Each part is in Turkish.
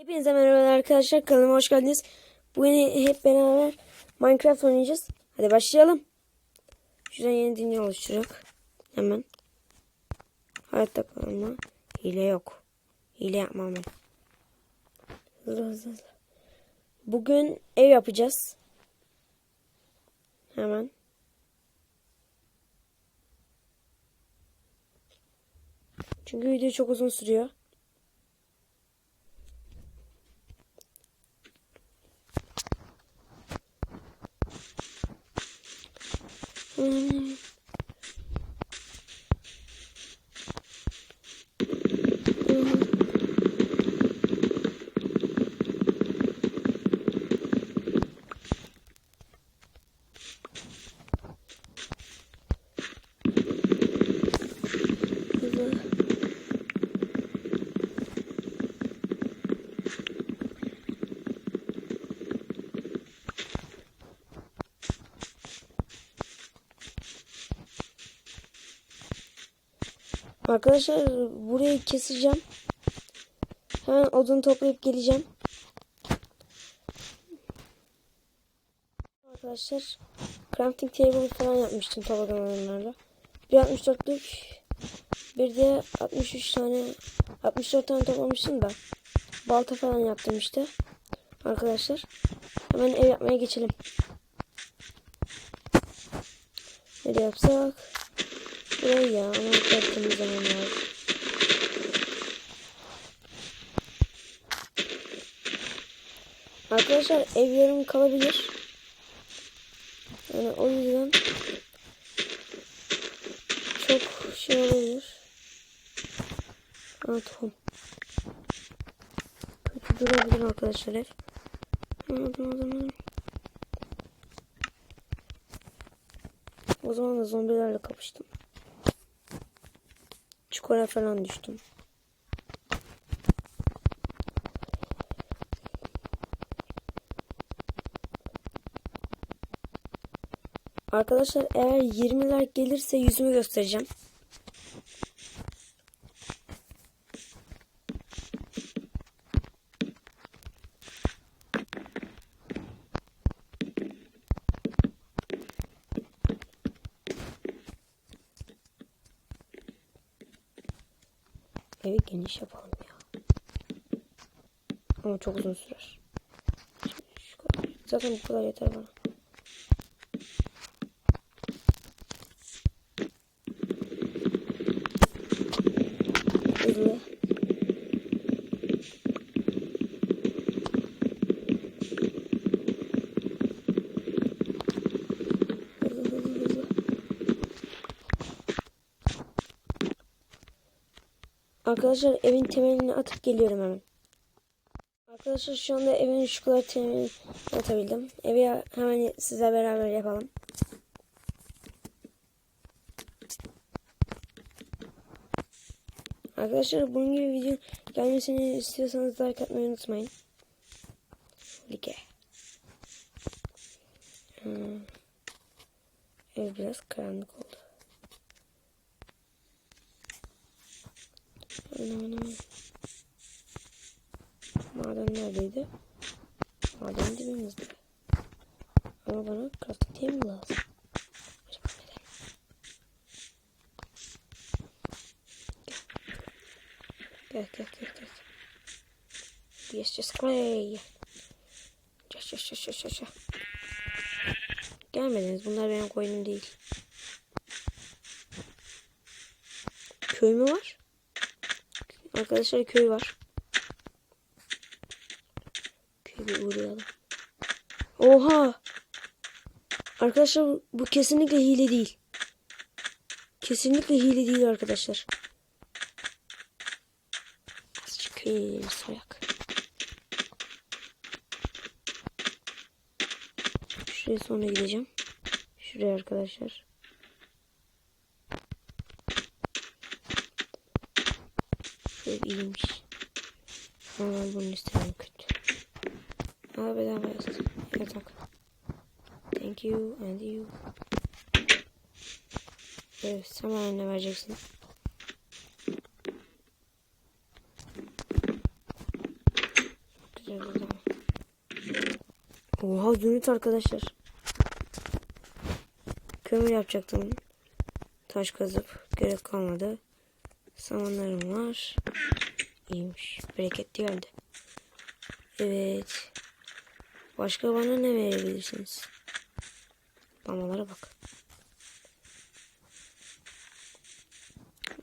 Hepinize merhaba arkadaşlar kanalıma hoş geldiniz. Bugün hep beraber Minecraft oynayacağız. Hadi başlayalım. Şuradan yeni dünya oluşturacak. Hemen. Hayatta kalma. Hile yok. Hile yapmam ben. Hızlı hızlı. Bugün ev yapacağız. Hemen. Çünkü video çok uzun sürüyor. Hmm. Hızlı. Arkadaşlar burayı keseceğim. Hemen odun toplayıp geleceğim. Arkadaşlar crafting table falan yapmıştım topladım onlarla. Bir 64'lük bir de 63 tane 64 tane toplamıştım da balta falan yaptım işte. Arkadaşlar hemen ev yapmaya geçelim. Nereye yapsak? Burayı ya ama yaptığımız zaman lazım. Arkadaşlar ev yarım kalabilir. Yani o yüzden çok şey olabilir. Ha tohum. Kötü durabilir arkadaşlar ev. Anladım anladım. O zaman da zombilerle kapıştım. Çukura falan düştüm. Arkadaşlar eğer 20 like gelirse yüzümü göstereceğim. Evi geniş yapalım ya. Ama çok uzun sürer. Zaten bu kadar yeter bana. Arkadaşlar evin temelini atıp geliyorum hemen. Arkadaşlar şu anda evin kadar temelini atabildim. Evi hemen size beraber yapalım. Arkadaşlar bunun gibi video gelmesini istiyorsanız like atmayı unutmayın. Like. Hmm. Ev biraz karanlık oldu. Ana ana. Maden neredeydi? Maden dibimizde. Ama bana crafting table lazım. Gel gel gel gel. Yes yes clay. Yes yes yes yes yes. Gelmediniz. Bunlar benim koyunum değil. Köy mü var? Arkadaşlar köy var. Köye bir uğrayalım. Oha! Arkadaşlar bu kesinlikle hile değil. Kesinlikle hile değil arkadaşlar. Azıcık köye soyak. Şuraya sonra gideceğim. Şuraya arkadaşlar. Şöyle iyiymiş. Ama bunu istemiyorum Aa bedava yazdı. Yatak. Thank you and you. Evet sen bana ne vereceksin? başlıyoruz o zaman. Oha zümrüt arkadaşlar. Kömür yapacaktım. Taş kazıp gerek kalmadı. Samanlarım var. İyiymiş. Bereketli geldi. Evet. Başka bana ne verebilirsiniz? Banalara bak.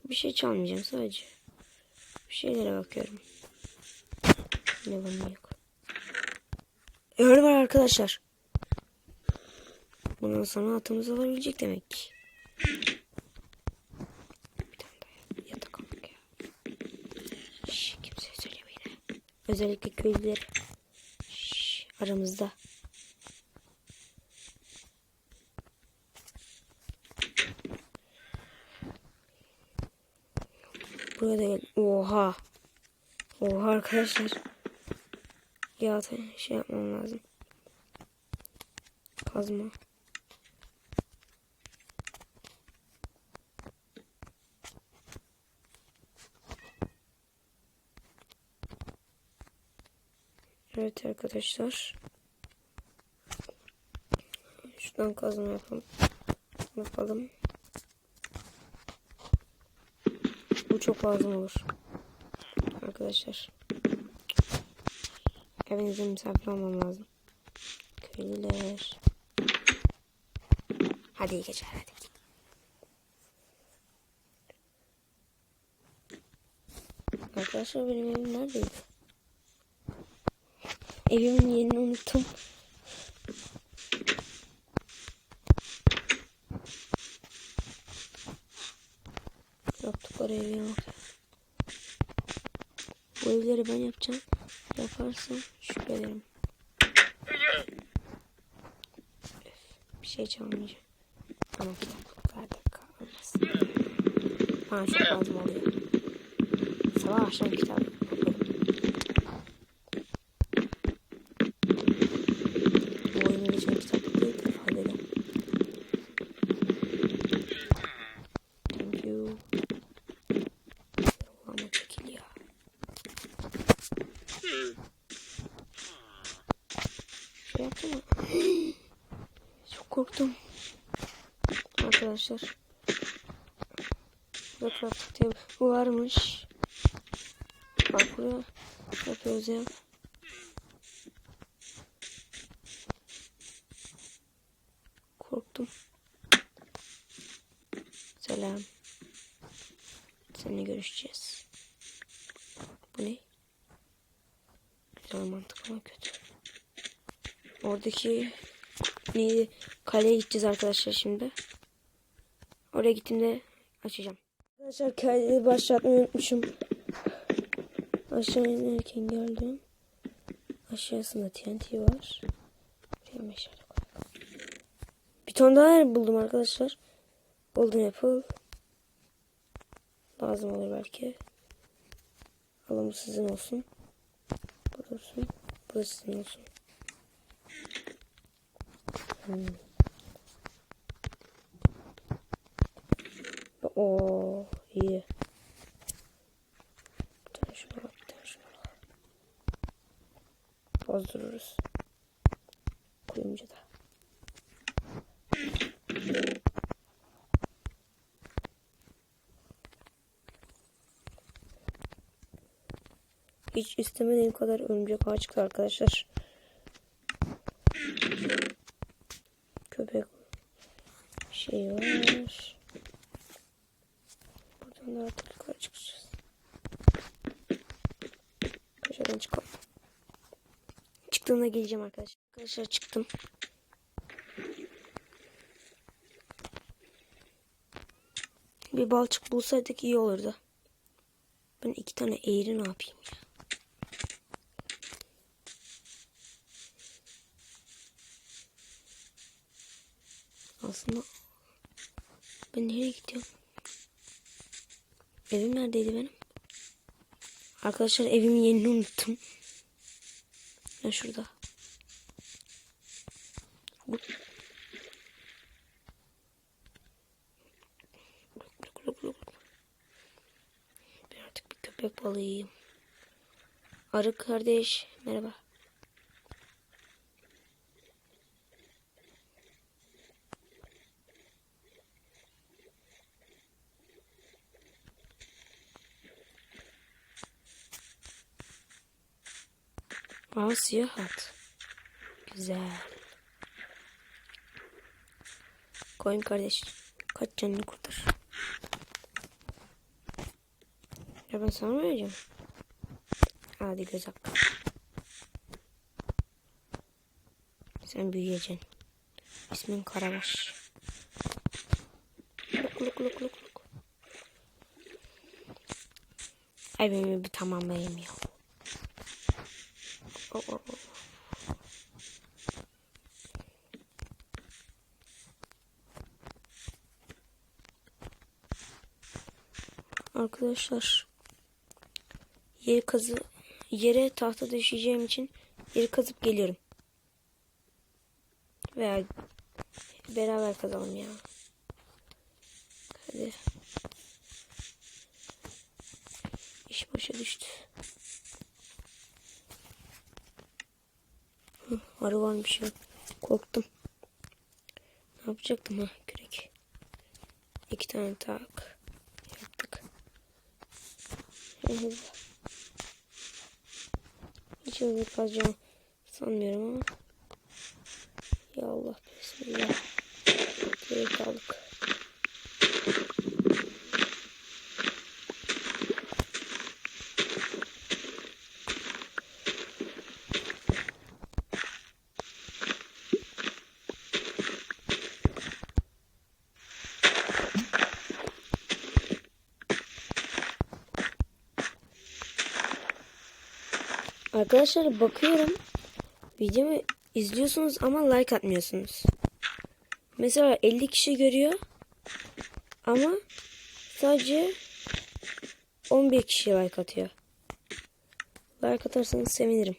Bir şey çalmayacağım sadece. Bir şeylere bakıyorum. Ne var yok. Öyle var arkadaşlar. Bundan sonra atımız alabilecek demek ki. Bir tane daha yatak aldık ya. Şş, kimseye söylemeyin. Özellikle köylüler. Aramızda. Buraya da gel. Oha. Oha arkadaşlar. Ya şey yapmam lazım. Kazma. Evet arkadaşlar. Şuradan kazma yapalım. Yapalım. Bu çok lazım olur. Arkadaşlar. Evinize misafir olmam lazım. Köylüler. Hadi iyi geceler hadi. Arkadaşlar benim evim neredeydi? Evimin yerini unuttum. Yaptıkları evi yok. Bu evleri ben yapacağım. Yaparsam şüphelerim. Bir şey çalmayacağım. Ama kitaplıklarda kalmaz. Bana çok lazım oluyor. Sabah akşam kitap okuyorum. Bu oyunu geçen kitaplık değil de faydalı. Thank you. Ama çekil ya. Şey yaptım mı? Çok korktum. Arkadaşlar. Burada crafting bu varmış. Bak buraya yapıyoruz ya. Korktum. Selam. Seninle görüşeceğiz. Bu ne? Güzel mantık ama kötü. Oradaki neydi? Kaleye gideceğiz arkadaşlar şimdi. Oraya gittiğimde açacağım. Arkadaşlar kaydı başlatmayı unutmuşum. Aşağı inerken gördüm. Aşağısında TNT var. Bir ton daha buldum arkadaşlar. Golden Apple. Lazım olur belki. Alın bu sizin olsun. Bu olsun. Bu da sizin olsun. Hmm. Oo iyi. Bir tane şuna bak, bir tane şuna bak. Bozdururuz. Kuyumcu da. Hiç istemediğim kadar örümcek ağı çıktı arkadaşlar. Köpek şey var. Buradan da artık yukarı çıkacağız. Köşeden çıkalım. Çıktığında geleceğim arkadaşlar. Arkadaşlar çıktım. Bir balçık bulsaydık iyi olurdu. Ben iki tane eğri ne yapayım ya? Aslında ben nereye gidiyorum? Evim neredeydi benim? Arkadaşlar evimin yerini unuttum. Ya şurada. Bu- Luk, luk, luk, luk. Ben artık bir köpek balığıyım. Arı kardeş merhaba. Aa siyah at. Güzel. Koyun kardeş. Kaç canını kurtar. Ya ben sana mı vereceğim? Hadi göz hakkı. Sen büyüyeceksin. İsmin Karabaş. Luk luk luk luk luk. Ay benim bir tamamlayayım ya. Oh, oh, oh. Arkadaşlar yeri kazı yere tahta düşeceğim için yeri kazıp geliyorum. Veya beraber kazalım ya. Hadi. İş başa düştü. Hı, arı varmış ya. Korktum. Ne yapacaktım ha kürek. İki tane tak. Hiç hızlı kazacağım sanmıyorum ama. Ya Allah bismillah. Direkt aldık. Arkadaşlar bakıyorum. Videomu izliyorsunuz ama like atmıyorsunuz. Mesela 50 kişi görüyor. Ama sadece 11 kişi like atıyor. Like atarsanız sevinirim.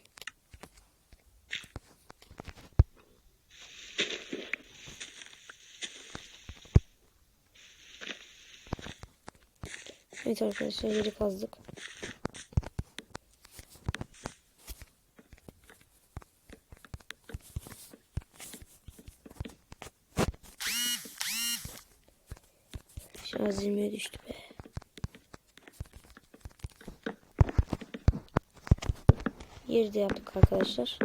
Evet arkadaşlar yeri kazdık. 20'ye düştü be. Yeri de yaptık arkadaşlar.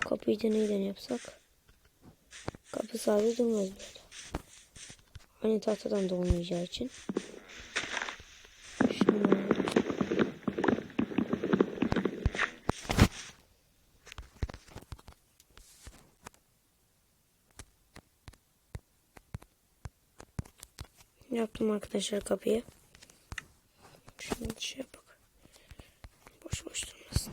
Kapıyı da neyden yapsak? Kapı sadece durmaz böyle. Hani tahtadan da olmayacağı için. Şunu Yaptım arkadaşlar kapıyı. Şunu şey yapak. Boş boş durmasın.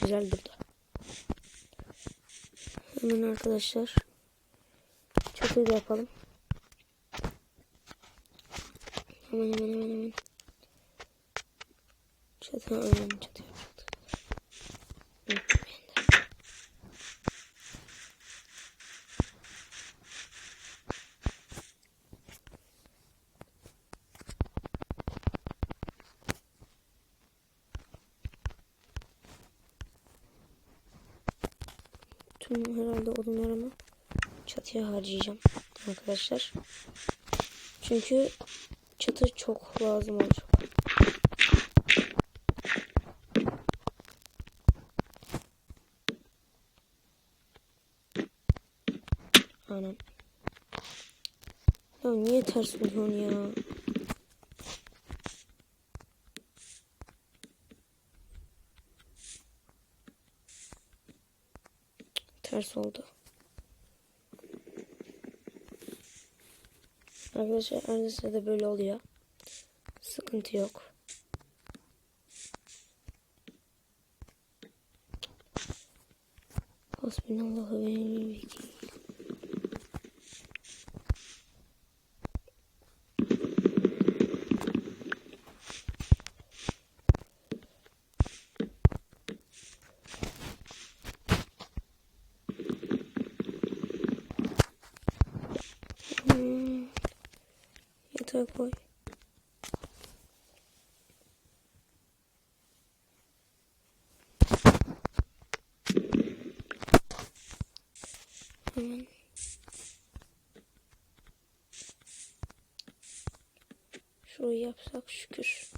Güzel burada. Hemen arkadaşlar. Çatıyı da yapalım. Hemen hemen hemen hemen. Çatı aynen çatı yapacaktık. Unuttum ben de. Tüm herhalde odunlarımı çatıya harcayacağım arkadaşlar. Çünkü çatı çok lazım olacak. Aynen. Ya niye ters vuruyorsun ya? Ters oldu. Arkadaşlar arada sırada böyle oluyor. Sıkıntı yok. Hasbinallahu ve ni'mel. Yatağa koy. Hemen. Şurayı yapsak şükür.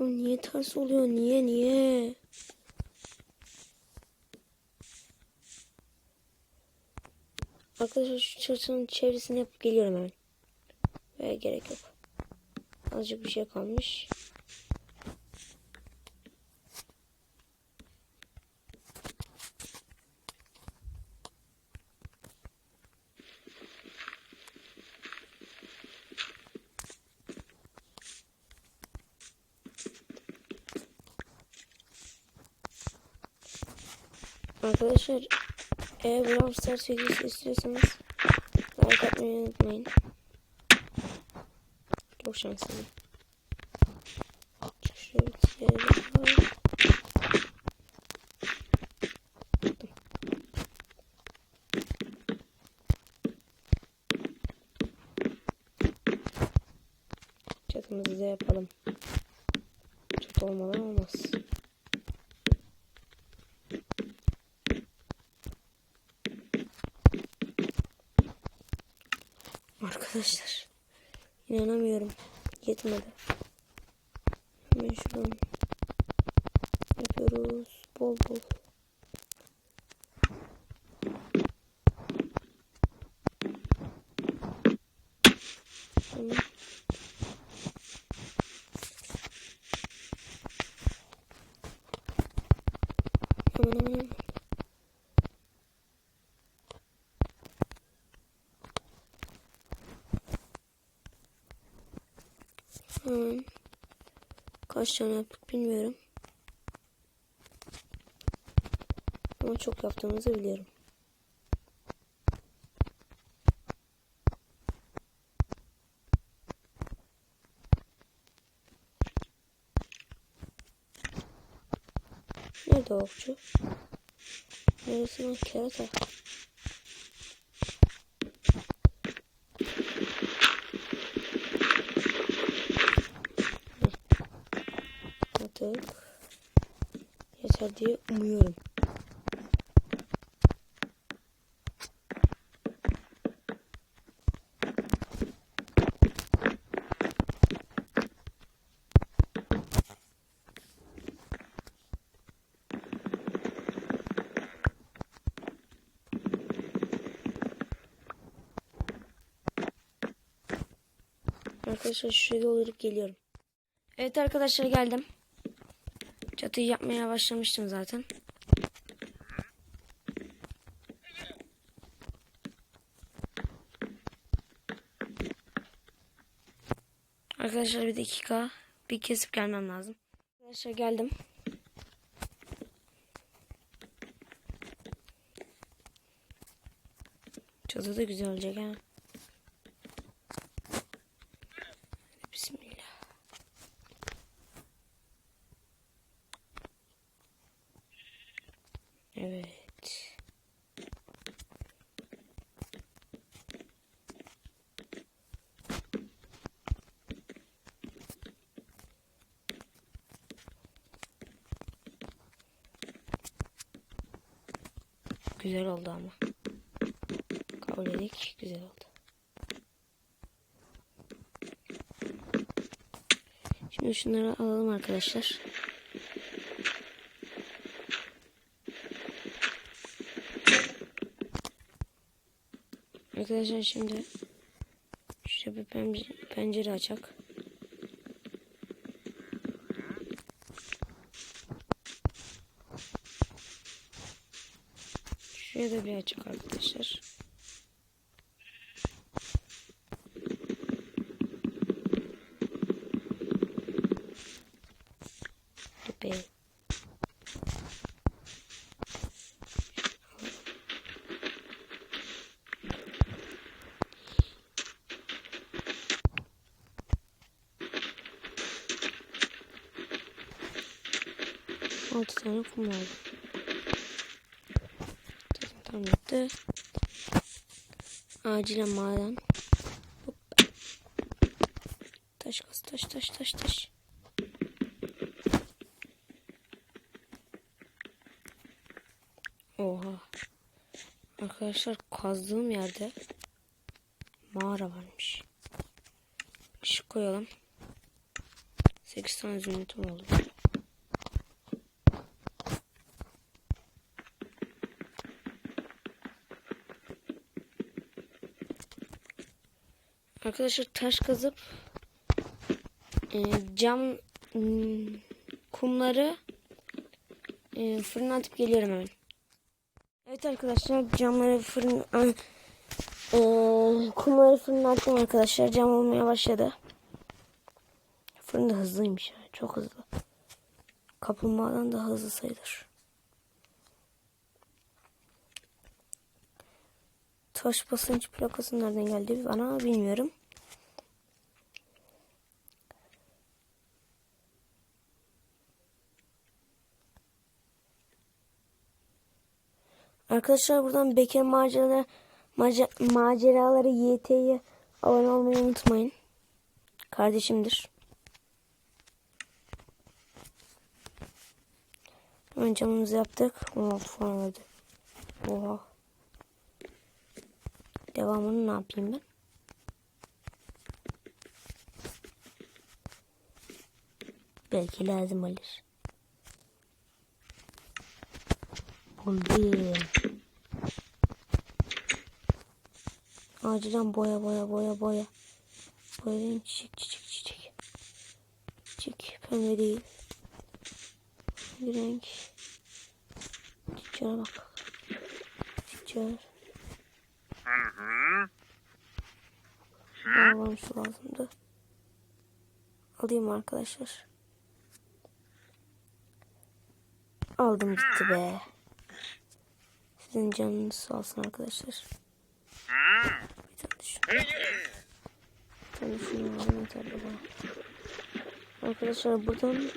Ya niye ters oluyor? Niye niye? Arkadaşlar şu çatının çevresini yapıp geliyorum hemen. Ve gerek yok. Azıcık bir şey kalmış. Arkadaşlar eğer Brawl Stars videosu istiyorsanız like atmayı unutmayın. Çok şanslıyım. Şöyle bitirelim. Yetmedi. Hemen şuradan yapıyoruz. Bol bol. Tamam. Hemen hemen hemen. Hemen kaç tane yaptık bilmiyorum. Ama çok yaptığımızı biliyorum. Nerede okçu? Neresi lan kerata? Artık yeter diye umuyorum. Arkadaşlar şuraya olarak geliyorum. Evet arkadaşlar geldim. Çatıyı yapmaya başlamıştım zaten. Arkadaşlar bir dakika. Bir kesip gelmem lazım. Arkadaşlar geldim. Çatı da güzel olacak ha. Bismillah. Evet. Güzel oldu ama. Kabul edik. Güzel oldu. Şimdi şunları alalım arkadaşlar. Arkadaşlar şimdi şuraya bir pencere açak. Buraya da bir açık arkadaşlar. Tepe. Altı tane kum aldım. Bitti. Acilen maden. Taş kaz taş taş taş taş. Oha. Arkadaşlar kazdığım yerde mağara varmış. Işık koyalım. 8 tane zümrütüm oldu. Arkadaşlar taş kazıp e, cam hmm, kumları e, fırına atıp geliyorum hemen. Evet arkadaşlar camları fırın e, kumları fırına attım arkadaşlar. Cam olmaya başladı. Fırın da hızlıymış. ya, Çok hızlı. Kaplumbağadan daha hızlı sayılır. Taş basınç plakası nereden geldi bana bilmiyorum. Arkadaşlar buradan Bekir maceraları maca, maceraları YT'ye abone olmayı unutmayın. Kardeşimdir. Hemen camımızı yaptık. 16 falan verdi. Oha. Devamını ne yapayım ben? Belki lazım olur. Buldum. Acilen boya boya boya boya. Boyayayım çiçek çiçek çiçek. Çiçek pembe değil. Bir renk. Çiçeğe bak. Çiçeğe. Almam şu lazımdı. Alayım arkadaşlar. Aldım gitti be. Sizin canınız sağ olsun arkadaşlar. Bir tane şunu. Bir tane şunu. Arkadaşlar buradan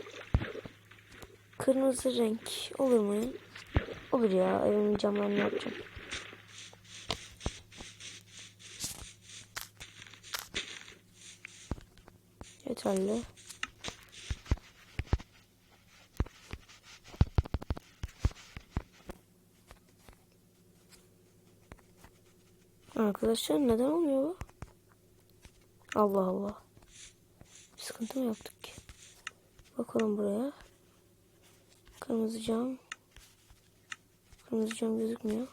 kırmızı renk olur mu? Olur ya. Evimin camlarını yapacağım. Yeterli. Arkadaşlar neden olmuyor bu? Allah Allah. Bir sıkıntı mı yaptık ki? Bakalım buraya. Kırmızı cam. Kırmızı cam gözükmüyor.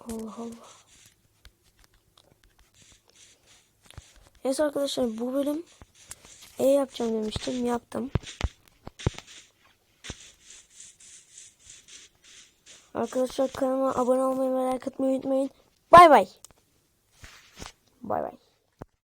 Allah Allah. Evet arkadaşlar bu bölüm E yapacağım demiştim. Yaptım. Arkadaşlar kanalıma abone olmayı ve like atmayı unutmayın. Bay bay. Bay bay.